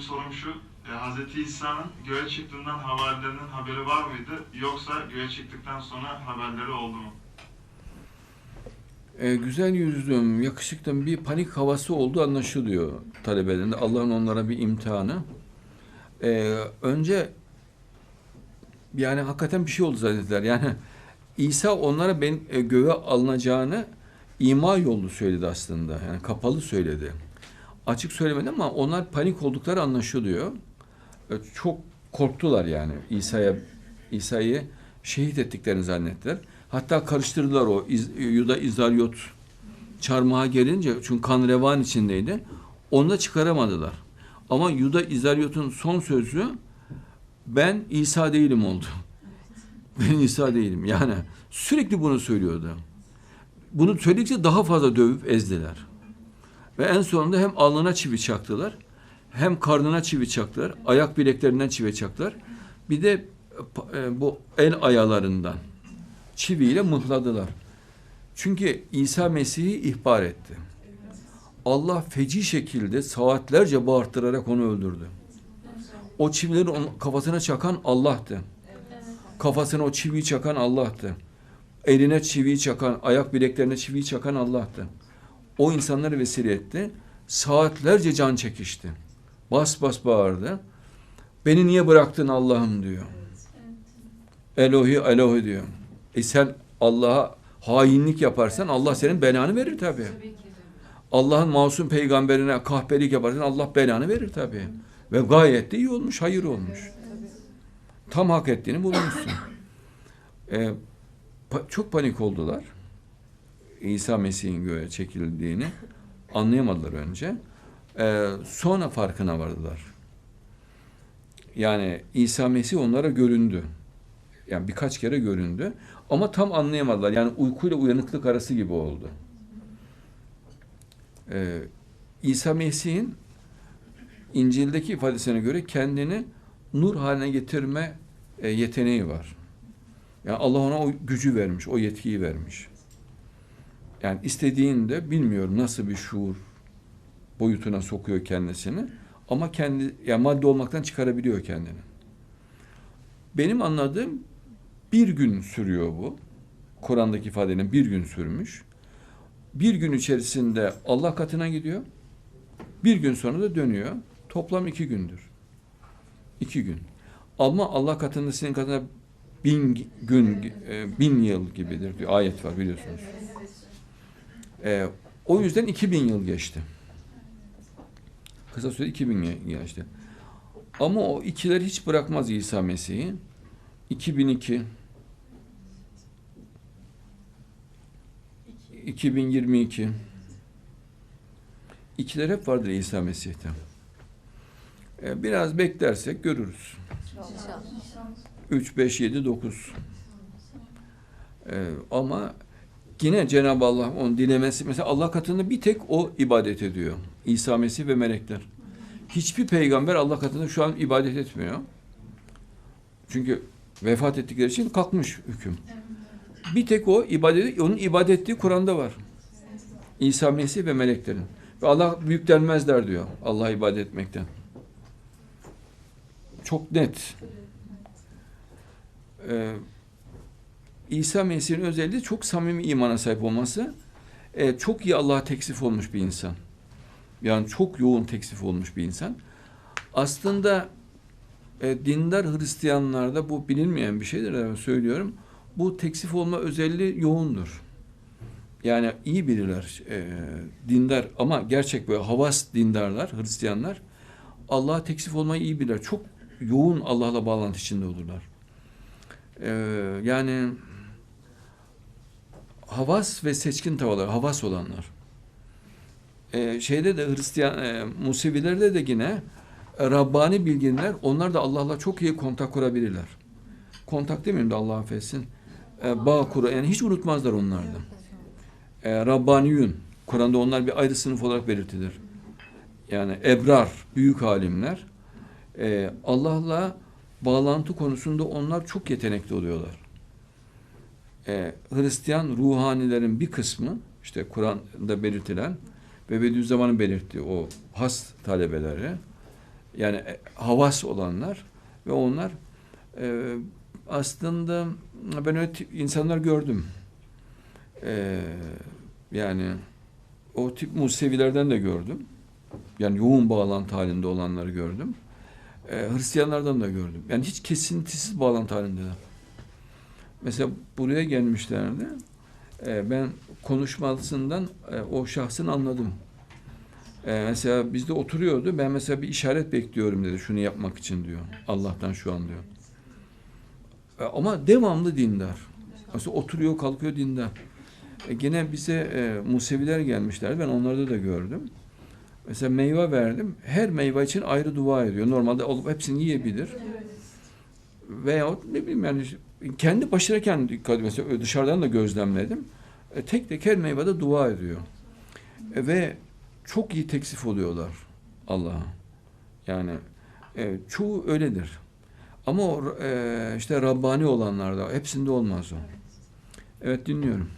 benim sorum şu. E, Hz. İsa'nın göğe çıktığından havarilerinin haberi var mıydı? Yoksa göğe çıktıktan sonra haberleri oldu mu? E, güzel yüzlüm, yakışıklım bir panik havası olduğu anlaşılıyor talebelerinde. Allah'ın onlara bir imtihanı. E, önce yani hakikaten bir şey oldu zannettiler. Yani İsa onlara ben e, göğe alınacağını ima yolu söyledi aslında. Yani kapalı söyledi. Açık söylemedi ama onlar panik oldukları anlaşılıyor. E, çok korktular yani İsa'ya İsa'yı şehit ettiklerini zannettiler. Hatta karıştırdılar o İz, Yuda İzaryot çarmıha gelince çünkü kan revan içindeydi. Onu da çıkaramadılar. Ama Yuda İzaryot'un son sözü ben İsa değilim oldu. Ben İsa değilim. Yani sürekli bunu söylüyordu. Bunu söyledikçe daha fazla dövüp ezdiler. Ve en sonunda hem alnına çivi çaktılar, hem karnına çivi çaktılar, ayak bileklerinden çivi çaktılar. Bir de e, bu el ayalarından çiviyle mıhladılar. Çünkü İsa Mesih'i ihbar etti. Allah feci şekilde saatlerce bağırttırarak onu öldürdü. O çivileri onun kafasına çakan Allah'tı. Kafasına o çiviyi çakan Allah'tı. Eline çiviyi çakan, ayak bileklerine çiviyi çakan Allah'tı. O insanları vesile etti. Saatlerce can çekişti. Bas bas bağırdı. Beni niye bıraktın Allah'ım diyor. Elohi Elohi diyor. E sen Allah'a hainlik yaparsan Allah senin belanı verir tabi. Allah'ın masum peygamberine kahpelik yaparsan Allah belanı verir tabi. Ve gayet de iyi olmuş, hayır olmuş. Tam hak ettiğini bulmuşsun. Ee, pa- çok panik oldular. İsa Mesih'in göğe çekildiğini anlayamadılar önce. Ee, sonra farkına vardılar. Yani İsa Mesih onlara göründü. Yani birkaç kere göründü. Ama tam anlayamadılar. Yani uykuyla uyanıklık arası gibi oldu. Ee, İsa Mesih'in İncil'deki ifadesine göre kendini nur haline getirme e, yeteneği var. Yani Allah ona o gücü vermiş, o yetkiyi vermiş. Yani istediğinde bilmiyorum nasıl bir şuur boyutuna sokuyor kendisini ama kendi yani madde olmaktan çıkarabiliyor kendini. Benim anladığım bir gün sürüyor bu. Kur'an'daki ifadenin bir gün sürmüş. Bir gün içerisinde Allah katına gidiyor. Bir gün sonra da dönüyor. Toplam iki gündür. İki gün. Ama Allah katında senin katına bin gün, e, bin yıl gibidir diyor. Ayet var biliyorsunuz. E, o yüzden iki bin yıl geçti. Kısa iki bin yıl geçti. Ama o ikiler hiç bırakmaz İsa Mesih'i. 2002 2022 İkiler hep vardır İsa Mesih'te. E, Biraz beklersek görürüz. 3, 5, 7, 9. Ee, ama yine Cenab-ı Allah onun dilemesi, mesela Allah katında bir tek o ibadet ediyor. İsa Mesih ve melekler. Hiçbir peygamber Allah katında şu an ibadet etmiyor. Çünkü vefat ettikleri için kalkmış hüküm. Bir tek o ibadet, onun ibadet ettiği Kur'an'da var. İsa Mesih ve meleklerin. Ve Allah büyüklenmezler diyor Allah'a ibadet etmekten. Çok net. Ee, İsa Mesih'in özelliği çok samimi imana sahip olması. Ee, çok iyi Allah'a teksif olmuş bir insan. Yani çok yoğun teksif olmuş bir insan. Aslında e, dindar Hristiyanlarda bu bilinmeyen bir şeydir ama söylüyorum. Bu teksif olma özelliği yoğundur. Yani iyi biriler, e, dindar ama gerçek böyle havas dindarlar, Hristiyanlar Allah'a teksif olmayı iyi bilirler. Çok yoğun Allah'la bağlantı içinde olurlar. Ee, yani havas ve seçkin tavalar, havas olanlar. Ee, şeyde de Hristiyan, e, Musevilerde de yine e, Rabbani bilginler, onlar da Allah'la çok iyi kontak kurabilirler. Kontak demeyeyim de Allah affetsin. E, bağ kura, yani hiç unutmazlar onlar da. E, Rabbaniyun, Kur'an'da onlar bir ayrı sınıf olarak belirtilir. Yani ebrar, büyük alimler, e, Allah'la bağlantı konusunda onlar çok yetenekli oluyorlar. Ee, Hristiyan ruhanilerin bir kısmı işte Kur'an'da belirtilen ve Bediüzzaman'ın belirttiği o has talebeleri Yani e, havas olanlar ve onlar e, aslında ben öyle insanlar gördüm. E, yani o tip Musevilerden de gördüm. Yani yoğun bağlantı halinde olanları gördüm. E, Hristiyanlardan da gördüm. Yani hiç kesintisiz bağlantı halindeler. Mesela buraya gelmişlerdi. E, ben konuşmasından e, o şahsın anladım. E, mesela bizde oturuyordu. Ben mesela bir işaret bekliyorum dedi. Şunu yapmak için diyor. Allah'tan şu an diyor. E, ama devamlı dindar. Mesela oturuyor, kalkıyor dindar. E, gene bize e, Museviler gelmişler. Ben onlarda da gördüm. Mesela meyve verdim. Her meyve için ayrı dua ediyor. Normalde olup hepsini yiyebilir. Veyahut ne bileyim yani kendi kendi dikkat mesela dışarıdan da gözlemledim. E, tek tek her meyvede dua ediyor. E, ve çok iyi teksif oluyorlar Allah'a. Yani e, çoğu öyledir. Ama e, işte Rabbani olanlarda hepsinde olmaz o. Evet dinliyorum.